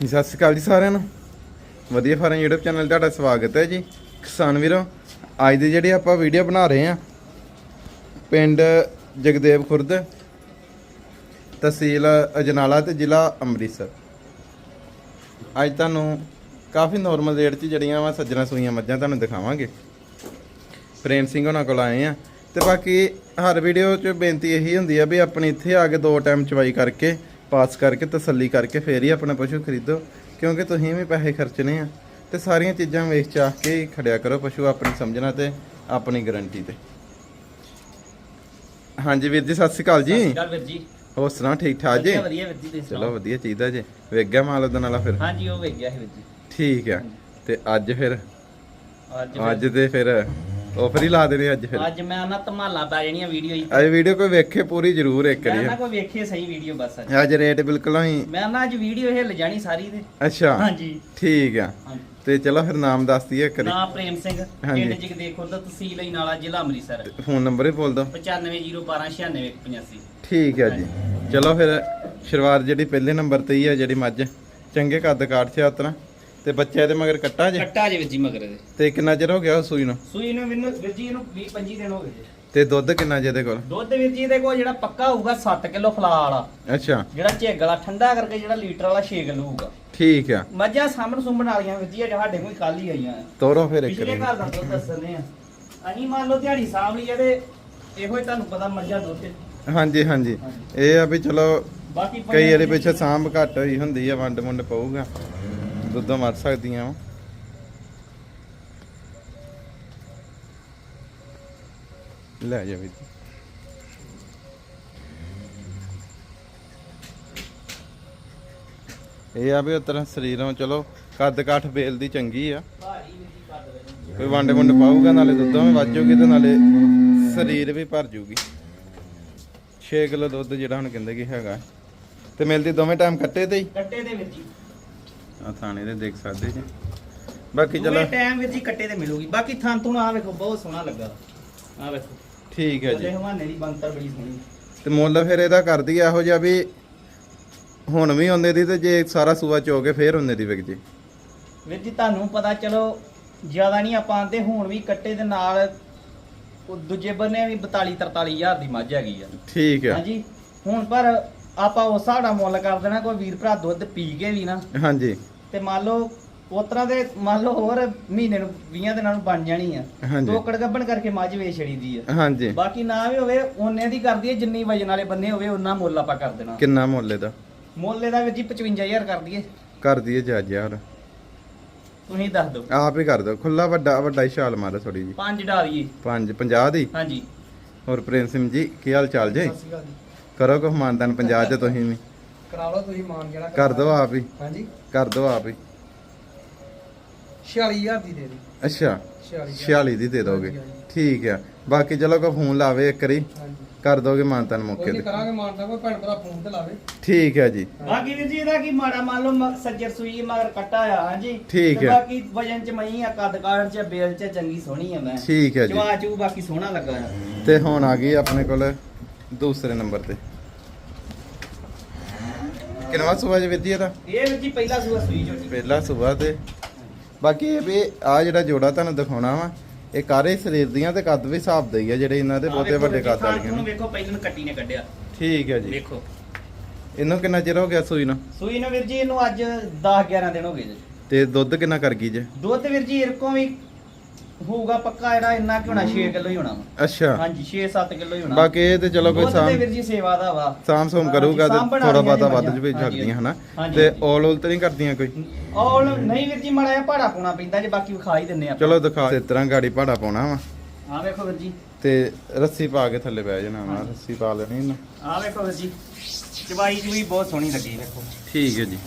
ਸਤਿ ਸ਼੍ਰੀ ਅਕਾਲ ਜੀ ਸਾਰਿਆਂ ਨੂੰ। ਵਧੀਆ ਫਾਰਮ YouTube ਚੈਨਲ ਤੁਹਾਡਾ ਸਵਾਗਤ ਹੈ ਜੀ। ਕਿਸਾਨ ਵੀਰੋ, ਅੱਜ ਦੀ ਜਿਹੜੀ ਆਪਾਂ ਵੀਡੀਓ ਬਣਾ ਰਹੇ ਆ ਪਿੰਡ ਜਗਦੇਵ ਖੁਰਦ, ਤਹਿਸੀਲ ਅਜਨਾਲਾ ਤੇ ਜ਼ਿਲ੍ਹਾ ਅੰਮ੍ਰਿਤਸਰ। ਅੱਜ ਤੁਹਾਨੂੰ ਕਾਫੀ ਨੋਰਮਲ ਰੇਟ 'ਚ ਜਿਹੜੀਆਂ ਵਾ ਸੱਜਣਾ ਸੂਈਆਂ ਮੱਝਾਂ ਤੁਹਾਨੂੰ ਦਿਖਾਵਾਂਗੇ। ਪ੍ਰੇਮ ਸਿੰਘ ਉਹਨਾਂ ਕੋਲ ਆਏ ਆ ਤੇ ਬਾਕੀ ਹਰ ਵੀਡੀਓ 'ਚ ਬੇਨਤੀ ਇਹੀ ਹੁੰਦੀ ਆ ਵੀ ਆਪਣੀ ਇੱਥੇ ਆ ਕੇ ਦੋ ਟਾਈਮ ਚਵਾਈ ਕਰਕੇ ਪਾਸ ਕਰਕੇ ਤਸੱਲੀ ਕਰਕੇ ਫੇਰ ਹੀ ਆਪਣਾ ਪਸ਼ੂ ਖਰੀਦੋ ਕਿਉਂਕਿ ਤੁਸੀਂ ਵੀ ਪੈਸੇ ਖਰਚਣੇ ਆ। ਤੇ ਸਾਰੀਆਂ ਚੀਜ਼ਾਂ ਵੇਚ ਚਾਹ ਕੇ ਹੀ ਖੜਿਆ ਕਰੋ ਪਸ਼ੂ ਆਪਣੀ ਸਮਝਣਾ ਤੇ ਆਪਣੀ ਗਾਰੰਟੀ ਤੇ। ਹਾਂਜੀ ਵੀਰ ਜੀ ਸਤਿ ਸ਼੍ਰੀ ਅਕਾਲ ਸਤਿ ਜੀ ਸ਼੍ਰੀ ਅਕਾਲ ਵੀਰ ਜੀ। ਹੋਰ ਸੁਣਾ ਠੀਕ ਠਾਕ ਜੀ? ਵਧੀਆ ਵਧੀਆ ਤੁਸੀਂ ਚਲੋ ਵਧੀਆ ਚਾਹੀਦਾ ਜੀ। ਵੇਖ ਗਿਆ ਮਾਲ ਉਹਦੇ ਨਾਲ ਫਿਰ? ਹਾਂਜੀ ਉਹ ਵੇਖ ਗਿਆ ਸੀ ਵੀਰ ਜੀ। ਠੀਕ ਆ। ਤੇ ਅੱਜ ਫਿਰ? ਅੱਜ ਅੱਜ ਤੇ ਫਿਰ ਆਫਰ ਹੀ ਲਾ ਦੇਣੇ ਅੱਜ ਫਿਰ। ਅੱਜ ਮੈਂ ਨਾ ਧਮਾਲਾ ਪੈ ਜਾਣੀਆਂ ਵੀਡੀਓ ਹੀ ਅੱਜ ਵੀਡੀਓ ਕੋਈ ਵੇਖੇ ਪੂਰੀ ਜ਼ਰੂਰ ਇੱਕ ਮੈਂ ਵਾਰੀ। ਨਾ ਕੋਈ ਵੇਖੇ ਸਹੀ ਵੀਡੀਓ ਬਸ ਅੱਜ। ਅੱਜ ਰੇਟ ਬਿਲਕੁਲ ਹੀ ਮੈਂ ਨਾ ਅੱਜ ਵੀਡੀਓ ਹਿੱਲ ਜਾਣੀ ਸਾਰੀ ਤੇ ਅੱਛਾ। ਹਾਂਜੀ। ਠੀਕ ਆ। ਹਾਂਜੀ। ਤੇ ਚਲੋ ਫਿਰ ਨਾਮ ਦੱਸ ਦਈਏ ਕਰੀ ਨਾ ਪ੍ਰੇਮ ਸਿੰਘ। ਹਾਂਜੀ। ਪਿੰਡ ਜਿਗ ਦੇਖੋ ਤਾਂ ਤਹਿਸੀਲ ਹੀ ਨਾਲਾ ਜ਼ਿਲ੍ਹਾ ਅੰਮ੍ਰਿਤਸਰ। ਫੋਨ ਨੰਬਰ ਹੀ ਬੋਲ ਦਿਓ। 9501296185 ਠੀਕ ਆ ਜੀ। ਚਲੋ ਫਿਰ ਸ਼ੁਰੂਆਤ ਜਿਹੜੀ ਪਹਿਲੇ ਨੰਬਰ ਤੇ ਹੀ ਆ ਜਿਹੜੀ ਮੱਝ। ਚੰਗੇ ਕੱਦ ਕਾਠ ਉਤਰਾ ਤੇ ਬੱਚੇ ਦੇ ਮਗਰ ਕੱਟਾ ਜੇ? ਕੱਟਾ ਜੇ ਵੀਰ ਜੀ ਮਗਰ ਦੇ ਤੇ ਕਿੰਨਾ ਚਿਰ ਹੋ ਗਿਆ ਉਹ ਸੂਈ ਨੂੰ? ਸੂਈ ਨੂੰ ਮੈਨੂੰ ਵੀਰ ਜੀ ਇਹਨੂੰ 20 25 ਦਿਨ ਹੋ ਗਏ ਜੀ। ਤੇ ਦੁੱਧ ਕਿੰਨਾ ਜੇ ਇਹਦੇ ਕੋਲ? ਦੁੱਧ ਵੀਰ ਜੀ ਇਹਦੇ ਕੋਲ ਜਿਹੜਾ ਪੱਕਾ ਹੋਊਗਾ 7 ਕਿਲੋ ਫਲਾ ਵਾਲਾ। ਅੱਛਾ। ਜਿਹੜਾ ਝੇਗ ਵਾਲਾ ਠੰਡਾ ਕਰਕੇ ਜਿਹੜਾ ਲੀਟਰ ਵਾਲਾ 6 ਕਿਲੋ ਹੋਊਗਾ। ਠੀਕ ਆ। ਮੱਝਾਂ ਸਾਹਮਣ ਸੁੰਬਣ ਵਾਲੀਆਂ ਵੀਰ ਜੀ ਅੱਜ ਸਾਡੇ ਕੋਲ ਕੱਲ ਹੀ ਆਈਆਂ। ਆ। ਤੋਰੋ ਫਿਰ ਇੱਕ ਪਿਛਲੇ ਵਾਰੀ ਘਰ ਦਾ ਦੁੱਧ ਦੱਸਣੇ ਆ ਅਸੀਂ ਮੰਨ ਲਓ ਦਿਹਾੜੀ ਸਾਂਭ ਲਈ ਤੇ ਇਹੋ ਹੀ ਤੁਹਾਨੂੰ ਪਤਾ ਮੱਝਾਂ ਦੁੱਧ ਤੇ। ਹਾਂਜੀ ਹਾਂਜੀ। ਇਹ ਆ ਵੀ ਚਲੋ ਬਾਕੀ ਕਈ ਵਾਰੀ ਪਿੱਛੇ ਸਾਂਭ ਘੱਟ ਹੋਈ ਹੁੰਦੀ ਆ ਵੰਡ ਮੁੰਡ ਪਊਗਾ। ਦੁੱਧ ਮਰ ਸਕਦੀਆਂ ਵਾ। ਲੈ ਜਾ ਵੀ ਇਹ ਆ ਵੀ ਉਤਰ ਸਰੀਰੋਂ ਚਲੋ ਕੱਦ ਕਾਠ ਬੇਲ ਦੀ ਚੰਗੀ ਆ। ਭਾਰੀ ਵੀਰ ਵੰਡ ਮੁੰਡ ਪਾਊਗਾ, ਨਾਲੇ ਦੁੱਧੋਂ ਵੀ ਵੱਜੂਗੀ ਤੇ ਨਾਲੇ ਸਰੀਰ ਵੀ ਭਰ ਜੂਗੀ 6 ਕਿਲੋ ਦੁੱਧ ਜਿਹੜਾ ਹੁਣ ਕਹਿੰਦੇ ਕਿ ਹੈਗਾ। ਤੇ ਮਿਲਦੀ ਦੋਵੇਂ ਟਾਈਮ ਕੱਟੇ ਤੇ ਹੀ? ਕੱਟੇ ਦੇ ਵੀਰ ਜੀ। ਆ ਥਾਣੇ ਦੇ ਦੇਖ ਸਕਦੇ ਜੀ। ਬਾਕੀ ਚਲੋ। ਟਾਈਮ ਵੀਰ ਜੀ ਕੱਟੇ ਤੇ ਮਿਲੂਗੀ। ਬਾਕੀ ਥਾਂ ਤੁਣ ਆ ਵੇਖੋ ਬਹੁਤ ਸੋਹਣਾ ਲੱਗਾ। ਆ ਵੇਖੋ। ਠੀਕ ਹੈ ਜੀ। ਉਹਦੇ ਹਵਾਨੇ ਦੀ ਬੰਤਰ ਬੜੀ ਸੋਹਣੀ। ਤੇ ਮੁੱਲ ਫਿਰ ਇਹਦਾ ਕਰਦੀ ਆ ਇਹੋ ਜਿਹਾ ਵੀ ਹੁਣ ਵੀ ਉਹਨੇ ਦੀ ਤੇ ਜੇ ਸਾਰਾ ਸੂਆ ਚੋ ਕੇ ਫੇਰ ਉਹਨੇ ਦੀ ਵਿਕ ਜੇ। ਵੀਰ ਜੀ ਤੁਹਾਨੂੰ ਪਤਾ ਚਲੋ ਜ਼ਿਆਦਾ ਨਹੀਂ ਆਪਾਂ ਆਂਦੇ ਹੁਣ ਵੀ ਕੱਟੇ ਦੇ ਨਾਲ ਉਹ ਦੂਜੇ ਬੰਨੇ ਵੀ 42 43000 ਦੀ ਮੱਝ ਹੈਗੀ ਆ। ਠੀਕ ਆ। ਹਾਂਜੀ। ਹੁਣ ਪਰ ਆਪਾਂ ਉਸ ਹਿਸਾਬ ਨਾਲ ਮੁੱਲ ਕਰ ਦੇਣਾ ਕੋਈ ਵੀਰ ਭਰਾ ਦੁੱਧ ਪੀ ਕੇ ਵੀ ਨਾ। ਹਾਂਜੀ। ਤੇ ਮੰਨ ਲਓ ਉਸ ਤਰ੍ਹਾਂ ਦੇ ਮੰਨ ਲਓ ਹੋਰ ਮਹੀਨੇ ਨੂੰ 20 ਦਿਨਾਂ ਨੂੰ ਬਣ ਜਾਣੀ ਆ। ਹਾਂਜੀ। ਟੋਕੜ ਗੱਬਣ ਕਰਕੇ ਮੱਝ ਵੇਚ ਛੜੀ ਦੀ ਆ। ਹਾਂਜੀ। ਬਾਕੀ ਨਾ ਵੀ ਹੋਵੇ ਉਹਨੇ ਦੀ ਕਰਦੀ ਹੈ ਜਿੰਨੀ ਵਜਨ ਵਾਲੇ ਬੰਨੇ ਹੋਵੇ ਉਹਨਾਂ ਮੁੱਲ ਆਪਾਂ ਕਰ ਦੇਣਾ। ਕਿੰਨਾ ਮੁੱਲ ਇਹਦਾ? ਮੁੱਲ ਇਹਦਾ ਵੀਰ ਜੀ 55000 ਕਰ ਦਈਏ। ਕਰ ਦਈਏ ਜੱਜ ਯਾਰ ਤੁਸੀਂ ਦੱਸ ਦਿਓ। ਆਪ ਹੀ ਕਰ ਦਿਓ। ਖੁੱਲਾ ਵੱਡਾ ਵੱਡਾ ਹੀ ਛਾਲ ਮਾਰੋ ਥੋੜੀ ਜੀ ਪੰਜ ਡਾ ਦਈਏ। 5 50 ਦੀ? ਹਾਂਜੀ। ਹੋਰ ਪ੍ਰੇਮ ਸਿੰਘ ਜੀ ਕੀ ਹਾਲ ਚਾਲ ਜੇ? ਕਰੋ ਕੋ ਮਾਨਦਾਨ 50 ਚ ਤੁਸੀਂ ਵੀ। ਕਰਾ ਲਓ ਤੁਸੀਂ ਮਾਨ ਜਿਹੜਾ ਕਰ ਦਿਓ ਆਪ ਹੀ। ਹਾਂਜੀ। ਕਰ ਦਿਓ ਆਪ ਹੀ। 46000 ਦੀ ਦੇ ਦੇ ਅੱਛਾ 46000 46 ਦੀ ਦੇ ਦੋਗੇ। ਠੀਕ ਆ। ਬਾਕੀ ਚਲੋ ਕੋ ਫੋਨ ਲਾਵੇ ਇੱਕ ਵਾਰੀ। ਕਰ ਦੋਗੇ ਮਾਨਤਾਨ ਕੋਈ ਮੌਕੇ ਤੇ। ਕਰਾਂਗੇ ਮਾਨਦਾ ਕੋਈ ਭੈਣ ਭਰਾ ਫੋਨ ਤੇ ਲਾਵੇ। ਠੀਕ ਹੈ ਜੀ। ਬਾਕੀ ਵੀਰ ਜੀ ਇਹਦਾ ਕੀ ਮਾੜਾ ਮੰਨ ਲਓ ਸੱਜਰ ਸੂਈ ਮਗਰ ਕੱਟਾ ਆ ਹਾਂਜੀ ਠੀਕ ਹੈ। ਬਾਕੀ ਵਜਨ ਚ ਮਈ ਆ ਕੱਦ ਕਾਠ ਚ ਬੇਲ ਚ ਚੰਗੀ ਸੋਹਣੀ ਆ ਮੈਂ। ਠੀਕ ਹੈ ਜੀ। ਚਵਾ ਚੂ ਬਾਕੀ ਸੋਹਣਾ ਲੱਗਾ ਤੇ ਹੁਣ ਆ ਗਈ ਆਪਣੇ ਕੋਲ ਦੂਸਰੇ ਨੰਬਰ ਤੇ। ਕਿੰਨਵਾ ਸੂਆ ਜੀ ਵਿੱਦੀ ਇਹਦਾ ਇਹ ਵੀਰ ਜੀ ਪਹਿਲਾ ਸੂਆ ਸੂਈ ਝੋਟੀ ਪਹਿਲਾ ਸੂਆ ਤੇ। ਬਾਕੀ ਇਹ ਵੀ ਆ ਜਿਹੜਾ ਜੋੜਾ ਤੁਹਾਨੂੰ ਦਿਖਾਉਣਾ ਵਾ ਇਹ ਕਾਰੇ ਸਰੀਰ ਦੀਆਂ ਤੇ ਕੱਦ ਵੀ ਹਿਸਾਬ ਦਾ ਹੀ ਆ ਜਿਹੜੇ ਇਹਨਾਂ ਦੇ ਆਹ ਬਹੁਤੇ ਵੇਖੋ ਵੱਡੇ ਕੱਦ ਥਾਂ ਵਾਲੀਆਂ ਨੂੰ ਨੇ। ਵੇਖੋ ਪਹਿਲਾਂ ਕੱਟੀ ਨੇ ਕੱਢਿਆ। ਠੀਕ ਹੈ ਜੀ। ਵੇਖੋ। ਇਹਨੂੰ ਕਿੰਨਾ ਚਿਰ ਹੋ ਗਿਆ ਸੂਈ ਨੂੰ? ਸੂਈ ਨੂੰ ਵੀਰ ਜੀ ਇਹਨੂੰ ਅੱਜ 10 11 ਦਿਨ ਹੋ ਗਏ ਜੀ। ਤੇ ਦੁੱਧ ਕਿੰਨਾ ਕਰ ਗਈ ਜੇ? ਦੁੱਧ ਵੀਰ ਜੀ ਇਰਕੋਂ ਵੀ ਹੋਊਗਾ ਪੱਕਾ ਜਿਹੜਾ ਇੰਨਾ ਕਿ ਹੋਣਾ 6 ਕਿਲੋ ਹੀ ਹੋਣਾ ਵਾ। ਅੱਛਾ। ਹਾਂਜੀ 6 7 ਕਿਲੋ ਹੀ ਹੋਣਾ। ਬਾਕੀ ਇਹ ਤੇ ਚਲੋ ਕੋਈ ਦੁੱਧ ਤੇ ਸਾਮ ਵੀਰ ਜੀ ਸੇਵਾ ਦਾ ਵਾ। ਸਾਮ ਸੂਮ ਕਰੂਗਾ ਤੇ ਸਾਂਭਣ ਥੋੜਾ ਵਾਲੀਆਂ ਬਾਤਾ ਵੱਧ ਵੀ ਹਾਂਜੀ, ਸਕਦੀਆਂ ਹਨਾ? ਹਾਂਜੀ, ਤੇ ਹਾਂਜੀ। ਔਲ ਔਲ ਤੇ ਨਹੀਂ ਕਰਦੀਆਂ ਕੋਈ? ਔਰ ਨਹੀਂ ਵੀਰ ਜੀ ਮਾੜਾ ਜਿਹਾ ਭਾੜਾ ਪਾਉਣਾ ਪੈਂਦਾ ਜੇ ਬਾਕੀ ਵਿਖਾ ਹੀ ਦਿੰਨੇ ਆ ਚਲੋ ਦਿਖਾ ਇਸ ਤਰ੍ਹਾਂ ਗਾੜੀ ਭਾੜਾ ਪਾਉਣਾ ਵਾ। ਆ ਵੇਖੋ ਵੀਰ ਜੀ। ਤੇ ਰੱਸੀ ਪਾ ਕੇ ਥੱਲੇ ਬਹਿ ਜਾਣਾ ਵਾ ਰੱਸੀ ਪਾ ਲੈਣੀ ਇਹਨੂੰ। ਆ ਵੇਖੋ ਵੀਰ ਜੀ ਚਵਾਈ ਚੂਈ ਬਹੁਤ ਸੋਹਣੀ ਲੱਗੀ ਵੇਖੋ। ਠੀਕ ਹੈ ਜੀ।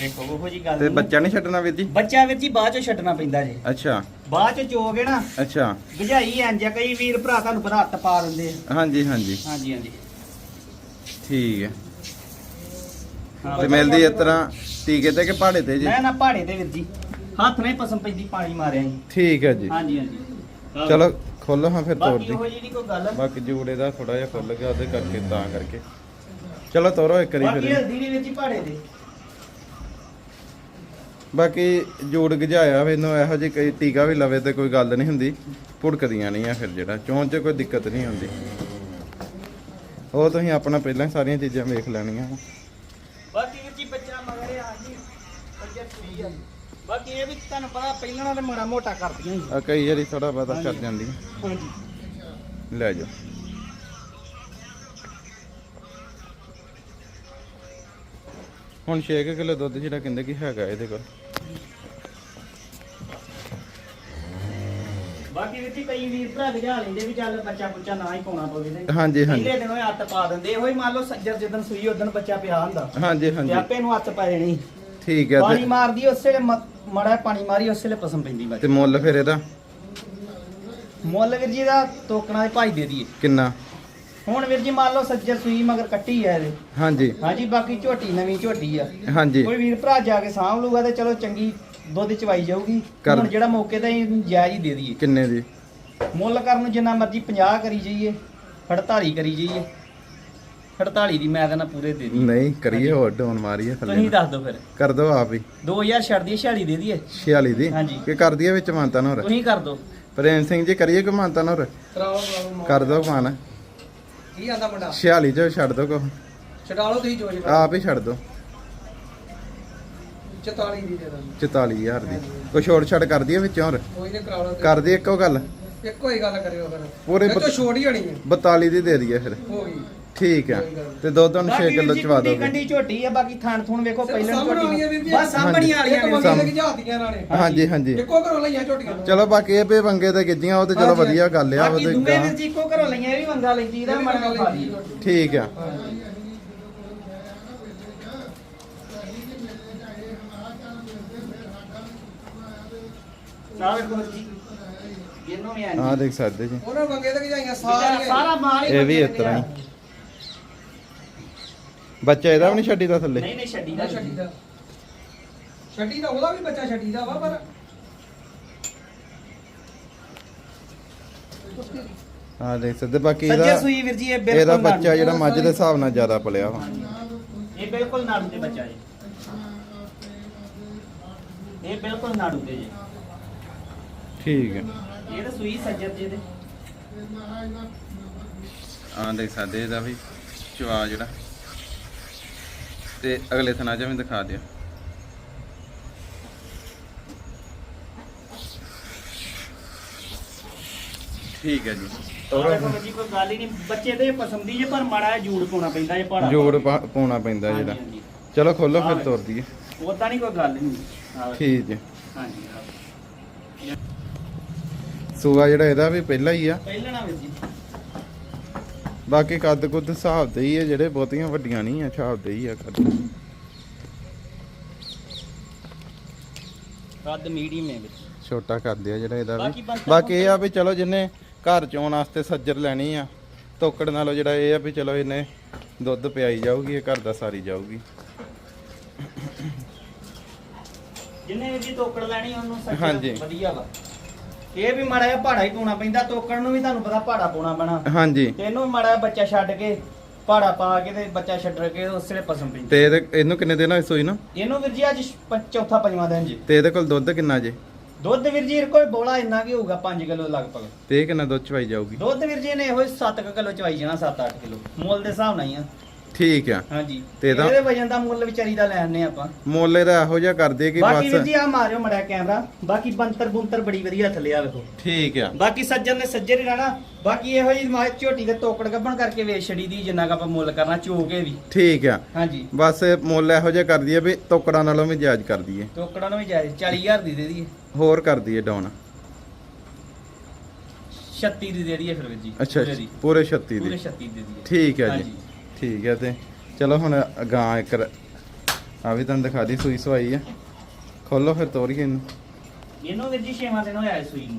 ਵੇਖੋ ਉਹੋ ਜੀ ਗੱਲ ਤੇ ਨੀ। ਬੱਚਾ ਨਹੀਂ ਛੱਡਣਾ ਵੀਰ ਜੀ? ਬੱਚਾ ਵੀਰ ਜੀ ਬਾਅਦ ਚ ਛੱਡਣਾ ਪੈਂਦਾ ਜੀ। ਅੱਛਾ। ਬਾਅਦ ਚ ਚੋਗੇ ਨਾ ਅੱਛਾ। ਗਜਾਈ ਇੰਜ ਆ, ਕਈ ਵੀਰ ਭਰਾ ਤੁਹਾਨੂੰ ਪਤਾ ਹੱਥ ਪਾ ਦਿੰਦੇ ਆ। ਹਾਂਜੀ ਹਾਂਜੀ। ਹਾਂਜੀ ਹਾਂਜੀ। ਠੀਕ ਹੈ। ਹਾਂ, ਤੇ ਮਿਲਦੀ ਇਸ ਤਰ੍ਹਾਂ ਟੀਕੇ ਤੇ ਕਿ ਪਹਾੜੇ ਤੇ ਜੀ? ਮੈਂ ਨਾ ਪਹਾੜੇ ਤੇ ਵੀਰ ਜੀ। ਹੱਥ ਨਹੀਂ ਪਸਮ ਪੈਂਦੀ ਪਾਣੀ ਮਾਰਿਆ ਜੀ। ਠੀਕ ਹੈ ਜੀ। ਹਾਂਜੀ ਹਾਂਜੀ। ਆਹ ਚਲੋ ਖੋਲੋ ਹਾਂ ਫਿਰ ਤੋੜ ਬਾਕੀ ਦੀ ਉਹ ਜੀ ਨਹੀਂ ਕੋਈ ਗੱਲ। ਬਾਕੀ ਜੂੜੇ ਦਾ ਥੋੜਾ ਜਿਹਾ ਖੁੱਲ ਗਿਆ ਉਹਦੇ ਕਰਕੇ ਤਾਂ ਕਰਕੇ। ਚਲੋ ਤੋਰੋ ਇੱਕ ਵਾਰੀ ਬਾਕੀ ਫਿਰ। ਹਲਦੀ ਨਹੀਂ ਵਿੱਚ ਹੀ ਪਹਾੜੇ ਦੇ ਬਾਕੀ ਜੋੜ ਗਜਾਇਆ ਵੇ ਇਹਨੂੰ ਇਹੋ ਜਿਹੀ ਕਈ ਟੀਕਾ ਵੀ ਲਵੇ ਤੇ ਕੋਈ ਗੱਲ ਨਹੀਂ ਹੁੰਦੀ। ਭੁੜਕਦੀਆਂ ਨਹੀਂ ਆ ਫਿਰ ਜਿਹੜਾ ਚੋਣ 'ਚ ਕੋਈ ਦਿੱਕਤ ਨਹੀਂ ਹੁੰਦੀ। ਉਹ ਤੁਸੀਂ ਆਪਣਾ ਪਹਿਲਾਂ ਹੀ ਸਾਰੀਆਂ ਚੀਜ਼ਾਂ ਵੇਖ ਲੈਣੀਆਂ। ਬਾਕੀ ਵੀਰ ਜੀ ਬੱਚਾ ਮਗਰ ਆ ਜੀ ਸੱਜਰ ਸੂਈ ਆ ਬਾਕੀ ਇਹ ਵੀ ਤੁਹਾਨੂੰ ਪਤਾ ਪਹਿਲਾਂ ਨਾਲ ਮਾੜਾ ਮੋਟਾ ਕਰਦੀਆਂ ਹੀ ਆ ਕਈ ਵਾਰੀ ਥੋੜਾ ਬਹੁਤਾ ਕਰ। ਜਾਂਦੀ। ਹਾਂਜੀ। ਲੈ ਜਾਓ। ਹੁਣ 6 ਕਿਲੋ ਦੁੱਧ ਜਿਹੜਾ ਕਹਿੰਦੇ ਕਿ ਹੈਗਾ ਇਹਦੇ ਕੋਲ। ਬਾਕੀ ਵੀਰ ਜੀ ਕਈ ਵੀਰ ਭਰਾ ਗਜਾ ਲੈਂਦੇ ਵੀ ਚੱਲ ਬੱਚਾ ਬੁੱਚਾ ਨਾ ਹੀ ਪਾਉਣਾ ਪਵੇ ਤੇ। ਹਾਂਜੀ ਹਾਂਜੀ। ਪਹਿਲੇ ਦਿਨੋਂ ਹੀ ਹੱਥ ਪਾ ਦਿੰਦੇ ਇਹੋ ਹੀ ਮੰਨ ਲਓ ਸੱਜਰ ਜਦੋਂ ਸੂਈ ਉਦੋਂ ਬੱਚਾ ਪਿਆ ਹੁੰਦਾ। ਹਾਂਜੀ ਤੇ ਹਾਂਜੀ ਆਪੇ ਨੂੰ ਹੱਥ ਪੈ ਜਾਣੀ ਠੀਕ ਹੈ ਪਾਣੀ ਤੇ ਮਾਰਦੀ ਉਸੇ ਵੇਲੇ ਮ- ਮਾੜਾ ਜਿਹਾ ਪਾਣੀ ਮਾਰੀ ਉਸੇ ਵੇਲੇ ਪਸਮ ਪੈਂਦੀ ਬੱਚੇ। ਤੇ ਮੁੱਲ ਫਿਰ ਇਹਦਾ? ਮੁੱਲ ਵੀਰ ਜੀ ਦਾ ਤੋਕਣਾ ਦੇ ਭਾਈ ਦੇ ਦਈਏ। ਕਿੰਨਾ? ਹੁਣ ਵੀਰ ਜੀ ਮੰਨ ਲਓ ਸੱਜਰ ਸੂਈ ਮਗਰ ਕੱਟੀ ਆ ਇਹਦੇ। ਹਾਂਜੀ। ਹਾਂਜੀ ਬਾਕੀ ਝੋਟੀ ਨਵੀਂ ਝੋਟੀ ਆ। ਹਾਂਜੀ। ਕੋਈ ਵੀਰ ਭਰਾ ਜਾ ਕੇ ਸਾਂਭ ਲੂਗਾ ਤੇ ਚਲੋ ਚੰਗੀ ਦੁੱਧ ਚਵਾਈ ਜਾਊਗੀ। ਕਰ- ਹੁਣ ਜਿਹੜਾ ਮੌਕੇ ਤੇ ਜਾਇਜ਼ ਹੀ ਦੇ ਦਈਏ। ਕਿੰਨੇ ਦੀ? ਮੁੱਲ ਕਰਨ ਨੂੰ ਜਿੰਨਾ ਮਰਜ਼ੀ 50 ਕਰੀ ਜਾਈਏ 48 ਕਰੀ ਜਾਈਏ। 48 ਦੀ ਮੈਂ ਕਹਿੰਦਾ ਪੂਰੇ ਦੇ ਦੀ ਨਹੀਂ ਕਰੀਏ ਹੋਰ ਡੋਨ ਮਾਰੀਏ ਥੱਲੇ ਤੁਸੀਂ ਨੂੰ। ਦੱਸ ਦਿਓ ਫਿਰ। ਕਰ ਦੋ ਆਪ ਹੀ। 2000 ਛੱਡ ਦਈਏ 46 ਦੇ ਦਈਏ। 46 ਦੀ? ਹਾਂਜੀ। ਕਿ ਕਰ ਦਈਏ ਵਿੱਚ ਮਾਨਤਾ ਹੋਰ ਤੁਸੀਂ ਕਰ ਦਿਓ। ਪ੍ਰੇਮ ਸਿੰਘ ਜੀ ਕਰੀਏ ਕਿ ਮਾਨਤਾ ਹੋਰ ਕਰਾਓ ਕਰਾਓ ਮਾਨ। ਕਰ ਦੋ ਮਾਨ। ਕੀ ਆਂਦਾ ਮੁੰਡਾ? 46 ਚ ਛੱਡ ਦੋ ਕੋ ਛਡਾ ਲਓ ਤੁਸੀਂ ਜੋਜ ਆਪ ਹੀ ਛੱਡ ਦੋ 44 ਦੀ ਦੇ ਦਾਂਗੇ 44000 ਦੀ। ਕੋਈ ਛੋੜ ਛੱਡ ਕਰ ਦਈਏ ਵਿੱਚ ਹੋਰ? ਕੋਈ ਨਹੀਂ ਕਰਾ ਲਓ ਤੁਸੀਂ। ਕਰ ਦਈਏ ਇੱਕੋ ਗੱਲ? ਇੱਕੋ ਹੀ ਗੱਲ ਕਰਿਓ ਫਿਰ। ਪੂਰੇ ਇਹ ਤੋਂ ਬਤ- ਛੋਟੀ ਹੋਣੀ ਹੈ। 42 ਦੀ ਦੇ ਦਈਏ ਫਿਰ। ਹੋ ਗਈ। ਠੀਕ ਆ। ਤੇ ਦੁੱਧ ਹੁਣ 6 ਬਾਕੀ ਕਿਲੋ ਚਵਾ ਕੁੰਡੀ ਦੋਗੇ ਕੰਡੀ ਝੋਟੀ ਆ ਬਾਕੀ ਥਾਣ ਥੂਣ ਵੇਖੋ ਪਹਿਲਾਂ ਸਾਹਮਣੇ ਵਾਲੀਆਂ ਝੋਟੀ। ਬਸ ਸਾਹਮਣੀ ਵਾਲੀਆਂ ਇੱਕ ਨੇ। ਮੰਗੀ ਲੱਗ ਨਾਲੇ ਹਾਂਜੀ ਹਾਂਜੀ। ਇੱਕੋ ਘਰੋਂ ਲਈਆਂ ਝੋਟੀਆਂ। ਚਲੋ ਬਾਕੀ ਇਹ ਵੀ ਵੰਗੇ ਤੇ ਗਿੱਜੀਆਂ ਉਹ ਤੇ ਚਲੋ ਹਾਂਜੀ, ਵਧੀਆ ਗੱਲ ਆ ਉਹ ਬਾਕੀ ਦੂਏ ਵੀਰ ਜੀ ਇੱਕੋ ਘਰੋਂ ਲਈਆਂ ਇਹ ਵੀ ਮੰਗਾ ਲੈਂਦੀ ਇਹਦਾ ਵੀ ਖਾ ਲਈ ਝੋਟੀ। ਠੀਕ ਆ। ਹਾਂਜੀ। ਇਹਨੂੰ ਵੀ ਆ ਦੇਖ ਸਕਦੇ ਜੀ। ਉਹਨਾਂ ਮੰਗੇ ਤੇ ਗਜਾਈਆਂ ਸਾਰਾ ਸਾਰੀਆਂ ਸਾਰਾ ਮਾਲ ਹੀ ਇਹ ਵੀ ਬੱਚੇ ਇਸ ਤਰ੍ਹਾਂ ਹੀ। ਦੇ ਬੱਚਾ ਇਹਦਾ ਵੀ ਨਹੀਂ ਛੱਡੀਦਾ ਥੱਲੇ? ਨਹੀਂ ਨਹੀਂ ਛੱਡੀ ਨਾ ਦਾ ਛੱਡੀ ਦਾ ਛੱਡੀ ਦਾ ਉਹਦਾ ਵੀ ਬੱਚਾ ਛੱਡੀ ਦਾ ਵਾ ਪਰ ਆ ਦੇਖ ਸਕਦੇ ਬਾਕੀ ਸੱਜੇ ਇਹਦਾ ਸੂਈ ਵੀਰ ਜੀ ਇਹ ਬਿਲਕੁਲ ਇਹਦਾ। ਬੱਚਾ ਜਿਹੜਾ ਮੱਝ ਦੇ ਹਿਸਾਬ ਨਾਲ ਜ਼ਿਆਦਾ ਪਲਿਆ ਵਾ। ਇਹ ਬਿਲਕੁਲ ਨਾੜੂ ਦੇ ਬੱਚਾ ਜੀ। ਇਹ ਬਿਲਕੁਲ ਨਾੜੂ ਦੇ ਜੀ। ਠੀਕ ਹੈ। ਇਹ ਸੂਈ ਸੱਜਰ ਜੀ ਦੇ ਆ ਦੇਖ ਸਕਦੇ ਇਹਦਾ ਵੀ ਚਵਾ ਜਿਹੜਾ। ਤੇ ਅਗਲੇ ਥਣਾ ਚ ਵੀ ਦਿਖਾ ਦਿਓ। ਠੀਕ ਹੈ ਜੀ। ਔਰ ਦੇਖੋ ਜੀ ਕੋਈ ਗੱਲ ਹੀ ਨਹੀਂ। ਬੱਚੇ ਤੇ ਪਸੰਦੀ ਜੇ ਪਰ ਮਾੜਾ ਜਿਹਾ ਜੂੜ ਪਾਉਣਾ ਪੈਂਦਾ ਜੇ ਭਾੜਾ। ਜੋੜ ਪਾ- ਪਾਉਣਾ ਪੈਂਦਾ ਜਿਹੜਾ। ਚਲੋ ਖੋਲੋ ਫਿਰ ਤੋਰ ਦਈਏ। ਉਦਾਂ ਨਹੀਂ ਕੋਈ ਗੱਲ ਨਹੀਂ। ਠੀਕ ਹੈ। ਹਾਂਜੀ ਹਾਂ। ਸੂਆ ਜਿਹੜਾ ਇਹਦਾ ਵੀ ਪਹਿਲਾ ਹੀ ਆ। ਪਹਿਲਾਂ ਨਾ ਵੀਰ ਜੀ। ਬਾਕੀ ਕੱਦ ਕੁੱਦ ਹਿਸਾਬ ਦੇ ਹੀ ਆ ਜਿਹੜੇ ਬਹੁਤੀਆਂ ਵੱਡੀਆਂ ਨਹੀਂ ਆ ਹਿਸਾਬ ਦੇ ਹੀ ਆ ਕੱਦ। ਕੱਦ ਮੀਡੀਅਮ ਹੈ ਵਿੱਚ ਛੋਟਾ ਕਰਦੇ ਆ ਜਿਹੜਾ ਇਹਦਾ ਵੀ। ਬਾਕੀ ਇਹ ਆ ਵੀ ਚਲੋ ਜਿੰਨੇ ਘਰ ਚੋਣ ਵਾਸਤੇ ਸੱਜਰ ਲੈਣੀ ਆ ਤੋਕੜ ਨਾਲੋਂ ਜਿਹੜਾ ਇਹ ਆ ਵੀ ਚਲੋ ਇਹਨੇ ਦੁੱਧ ਪਿਆਈ ਜਾਊਗੀ ਇਹ ਘਰ ਦਾ ਸਾਰੀ ਜਾਊਗੀ। ਜਿੰਨੇ ਵੀ ਤੋਕੜ ਲੈਣੀ ਉਹਨੂੰ। ਸੱਜਰ ਵਧੀਆ ਵਾ। ਇਹ ਵੀ ਮਾੜਾ ਜਿਹਾ ਭਾੜਾ ਹੀ ਪਾਉਣਾ ਪੈਂਦਾ ਤੋਕੜ ਨੂੰ ਵੀ ਤੁਹਾਨੂੰ ਪਤਾ ਭਾੜਾ ਪਾਉਣਾ ਪੈਣਾ। ਹਾਂਜੀ। ਤੇ ਇਹਨੂੰ ਵੀ ਮਾੜਾ ਜਿਹਾ ਬੱਚਾ ਛੱਡ ਕੇ ਭਾੜਾ ਪਾ ਕੇ ਤੇ ਬੱਚਾ ਛੱਡ ਕੇ ਉਸੇ ਵੇਲੇ ਪਸਮ ਪੈਂਦੀ। ਤੇ ਇਹਦੇ ਇਹਨੂੰ ਕਿੰਨੇ ਦਿਨ ਹੋਏ ਸੂਈ ਨੂੰ? ਇਹਨੂੰ ਵੀਰ ਜੀ ਅੱਜ ਪ- ਚੌਥਾ ਪੰਜਵਾਂ ਦਿਨ ਜੀ। ਤੇ ਇਹਦੇ ਕੋਲ ਦੁੱਧ ਕਿੰਨਾ ਜੇ? ਦੁੱਧ ਵੀਰ ਜੀ ਕੋਈ ਬੋਲਾ ਇੰਨਾ ਕੀ ਹੋਊਗਾ 5 ਕਿਲੋ ਲਗਭਗ। ਤੇ ਇਹ ਕਿੰਨਾ ਦੁੱਧ ਚਵਾਈ ਜਾਊਗੀ? ਦੁੱਧ ਵੀਰ ਜੀ ਨੇ ਇਹੋ 7 ਕਿਲੋ ਚਵਾਈ ਜਾਣਾ 7-8 ਕਿਲੋ। ਮੁੱਲ ਦੇ ਹਿਸਾਬ ਨਾਲ ਹੀ ਆ। ਠੀਕ ਆ। ਹਾਂਜੀ। ਤੇ ਇਹਦਾ- ਇਹਦੇ ਵਜਨ ਦਾ ਮੁੱਲ ਵਿਚਾਰੀ ਦਾ ਲੈਣੇ ਆਪਾਂ। ਮੁੱਲ ਇਹਦਾ ਇਹੋ ਜਿਹਾ ਕਰਦੇ ਕਿ ਬਾਕੀ ਵੀਰ ਬਸ ਜੀ ਆ ਮਾਰਿਓ ਮੜਿਆ ਕੈਮਰਾ। ਬਾਕੀ ਬੰਤਰ ਬੁੰਤਰ ਬੜੀ ਵਧੀਆ ਥੱਲੇ ਆ ਵੇਖੋ। ਠੀਕ ਆ। ਬਾਕੀ ਸੱਜਣ ਨੇ ਸੱਜੇ ਨਹੀਂ ਰਹਿਣਾ। ਬਾਕੀ ਇਹੋ ਜੀ ਝੋਟੀ ਦੇ ਤੋਕੜ ਗੱਭਣ ਕਰਕੇ ਵੇਚ ਛੜੀ ਦੀ ਜਿੰਨਾ ਕੁ ਆਪਾਂ ਮੁੱਲ ਕਰਨਾ ਚੋ ਕੇ ਵੀ। ਠੀਕ ਆ। ਹਾਂਜੀ। ਬਸ ਮੁੱਲ ਇਹੋ ਜਿਹਾ ਕਰ ਦਈਏ ਵੀ ਤੋਕੜਾਂ ਨਾਲੋਂ ਵੀ ਜਾਇਜ਼ ਕਰ ਦਈਏ ਤੋਕੜਾਂ ਨੂੰ ਵੀ ਜਾਇਜ਼। 40000 ਦੀ ਦੇ ਦਈਏ। ਹੋਰ ਕਰ ਦਈਏ ਡਾਊਨ। 36 ਦੀ ਦੇ ਦਈਏ ਫਿਰ ਵੀਰ ਜੀ। ਅੱਛਾ ਪੂਰੇ ਦੀ। ਪੂਰੇ 36 ਪੂਰੇ ਦੀ 36 ਦੇ ਦਈਏ। ਠੀਕ ਹੈ ਜੀ। ਹਾਂਜੀ। ਠੀਕ ਹੈ ਤੇ ਚਲੋ ਹੁਣ ਗਾਂ ਇੱਕ ਆ ਵੀ ਤੁਹਾਨੂੰ ਦਿਖਾ ਦੀ ਸੂਈ ਸਵਾਈ ਆ। ਖੋਲੋ ਫਿਰ ਤੋਰੀਏ ਇਹਨੂੰ। ਇਹਨੂੰ ਵੀਰ ਜੀ ਛੇਵਾਂ ਦਿਨ ਹੋਇਆ ਇਸ ਸੂਈ ਨੂੰ।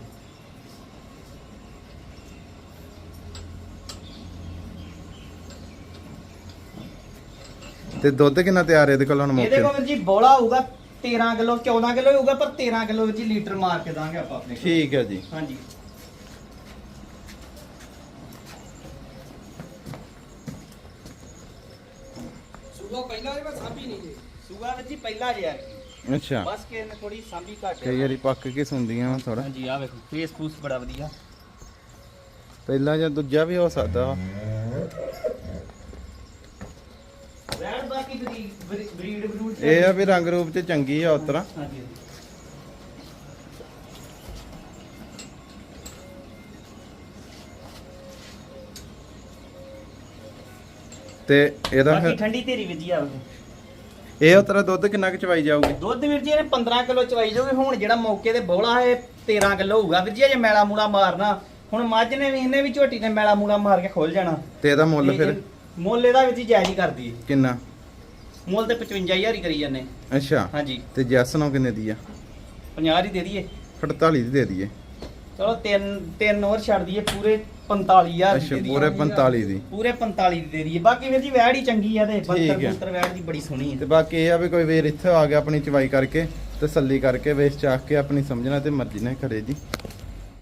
ਤੇ ਦੁੱਧ ਕਿੰਨਾ ਤਿਆਰ ਹੈ ਇਹਦੇ ਕੋਲ ਹੁਣ ਇਹਦੇ ਮੌਕੇ ਕੋਲ ਵੀਰ ਜੀ ਬੋਲਾ ਹੋਊਗਾ 13 ਕਿਲੋ 14 ਕਿਲੋ ਹੋਊਗਾ ਪਰ 13 ਕਿਲੋ ਵਿੱਚ ਹੀ ਲੀਟਰ ਮਾਰ ਕੇ ਦਾਂਗੇ ਆਪਾਂ ਆਪਣੇ। ਠੀਕ ਹੈ ਜੀ। ਹਾਂਜੀ। ਸੂਆ ਵਿੱਚ ਹੀ ਪਹਿਲਾ ਜਿਆ ਅੱਛਾ। ਬਸ ਕਿ ਨੇ ਥੋੜੀ ਸਾਂਭੀ ਘੱਟ ਕਈ ਵਾਰੀ ਪੱਕ ਕੇ ਸੁੰਦੀਆਂ ਥੋੜਾ ਹਾਂਜੀ ਆ ਵੇਖੋ ਫੇਸ ਫੂਸ ਬੜਾ ਵਧੀਆ। ਪਹਿਲਾ ਜਾਂ ਦੂਜਾ ਵੀ ਹੋ ਸਕਦਾ ਵਾ। ਵੈੜ ਬਾਕੀ ਬਰੀਡ ਬਰੀਡ ਬਰੂਡ ਇਹ ਆ ਵੀ ਰੰਗ ਰੂਪ ਚ ਚੰਗੀ ਆ ਉਤਰਾ ਹਾਂਜੀ ਤੇ ਇਹਦਾ ਬਾਕੀ ਫਿਰ ਠੰਡੀ ਤੇਰੀ ਵਧੀਆ ਵਾ ਇਹ ਉਤਰਾ ਦੁੱਧ ਕਿੰਨਾ ਕੁ ਚਵਾਈ ਜਾਊਗੀ? ਦੁੱਧ ਵੀਰ ਜੀ ਇਹਨੇ 15 ਕਿਲੋ ਚਵਾਈ ਜਾਓਗੇ ਹੁਣ ਜਿਹੜਾ ਮੌਕੇ ਤੇ ਬੋਲਾ ਹੈ 13 ਕਿਲੋ ਹੋਊਗਾ। ਵੀਰ ਜੀ ਜੇ ਮੈਲਾ ਮੂਲਾ ਮਾਰਨਾ। ਹੁਣ ਮੱਝ ਨੇ ਵੀ ਇਹਨੇ ਵੀ ਝੋਟੀ ਨੇ ਮੈਲਾ ਮੂਲਾ ਮਾਰ ਕੇ ਖੋਲ ਜਾਣਾ। ਤੇ ਇਹਦਾ ਮੁੱਲ ਇਹ- ਫਿਰ? ਇਹ ਮੁੱਲ ਇਹਦਾ ਵੀਰ ਜੀ ਜਾਇਜ਼ ਹੀ ਕਰਦੀ ਹੈ। ਕਿੰਨਾ? ਮੁੱਲ ਤੇ 55000 ਹੀ ਕਰੀ ਜਾਂਦੇ। ਅੱਛਾ। ਹਾਂਜੀ। ਤੇ ਜੈਸ ਨੂੰ ਕਿੰਨੇ ਦੀ ਆ? 50 ਹੀ ਦੇ ਦਈਏ। 48 ਦੀ ਦੇ ਦਈਏ। ਚਲੋ ਤਿੰਨ ਤਿੰਨ ਹੋਰ ਛੱਡ ਦਈਏ ਪੂਰੇ। 45000 ਦੀ ਅੱਛਾ ਦੇ ਦਈਏ। ਪੂਰੇ 45 ਦੀ। ਪੂਰੇ 45 ਦੀ ਦੇ ਦਈਏ। ਬਾਕੀ ਵੀਰ ਜੀ ਵੈੜ ਹੀ ਚੰਗੀ ਆ ਤੇ ਠੀਕ। ਬੰਤਰ ਵੈੜ ਦੀ ਬੜੀ ਸੋਹਣੀ ਤੇ ਹੈ ਬਾਕੀ ਇਹ ਆ ਵੀ ਕੋਈ ਵੀਰ ਇੱਥੇ ਆ ਗਿਆ ਆਪਣੀ ਚਵਾਈ ਕਰਕੇ ਤਸੱਲੀ ਕਰਕੇ ਵੇਚ ਚਾਖ ਕੇ ਆਪਣੀ ਸਮਝਣਾ ਤੇ ਮਰਜ਼ੀ ਨਾਲ ਕਰੇ ਜੀ।